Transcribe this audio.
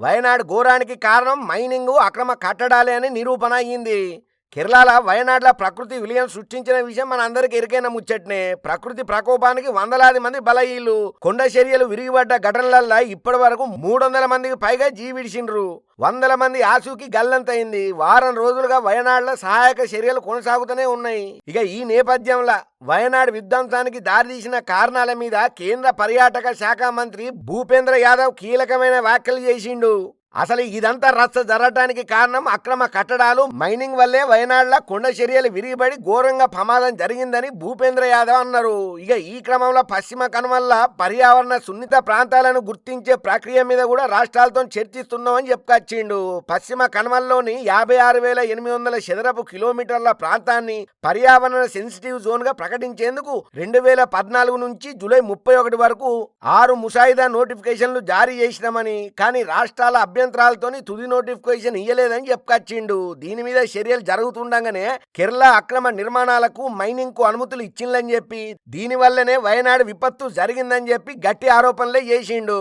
వయనాడు ఘోరానికి కారణం మైనింగ్ అక్రమ కట్టడాలే అని నిరూపణ అయ్యింది. కేరళ వయనాడుల ప్రకృతి విలయం సృష్టించిన విషయం మన అందరికి ఎరికైన ముచ్చట్నే. ప్రకృతి ప్రకోపానికి వందలాది మంది బలహీలు కొండ చర్యలు విరిగిపడ్డ ఘటనలల్లో ఇప్పటి వరకు మూడు వందల మందికి పైగా జీవిడిచిండ్రు వందల మంది ఆసుకి గల్లంతైంది వారం రోజులుగా వయనాడులో సహాయక చర్యలు కొనసాగుతూనే ఉన్నాయి. ఇక ఈ నేపథ్యంలో వయనాడు విధ్వంసానికి దారితీసిన కారణాల మీద కేంద్ర పర్యాటక శాఖ మంత్రి భూపేంద్ర యాదవ్ కీలకమైన వ్యాఖ్యలు చేసిండు. అసలు ఇదంతా రచ్చ జరగటానికి కారణం అక్రమ కట్టడాలు మైనింగ్ వల్లే వయనాడులో కొండ చర్యలు విరిగిపడి ఘోరంగా ప్రమాదం జరిగిందని భూపేంద్ర యాదవ్ అన్నారు. ఇక ఈ క్రమంలో పశ్చిమ కనుమల్ల పర్యావరణ సున్నిత ప్రాంతాలను గుర్తించే ప్రక్రియ మీద కూడా రాష్ట్రాలతో చర్చిస్తున్నామని చెప్పుకొచ్చిండు. పశ్చిమ కనుమల్లోని యాభై ఆరు వేల ఎనిమిది వందల చదరపు కిలోమీటర్ల ప్రాంతాన్ని పర్యావరణ సెన్సిటివ్ జోన్గా ప్రకటించేందుకు రెండు వేల పద్నాలుగు నుంచి జూలై ముప్పై ఒకటి వరకు ఆరు ముసాయిదా నోటిఫికేషన్లు జారీ చేసినామని కానీ రాష్ట్రాల అభ్యంతరాలతోని తుది నోటిఫికేషన్ ఇయ్యలేదని చెప్పుకొచ్చిండు. దీని మీద చర్యలు జరుగుతుండగానే కేరళ అక్రమ నిర్మాణాలకు మైనింగ్కు అనుమతులు ఇచ్చిందని చెప్పి దీని వల్లనే వయనాడు విపత్తు జరిగిందని చెప్పి గట్టి ఆరోపణలే చేసిండు.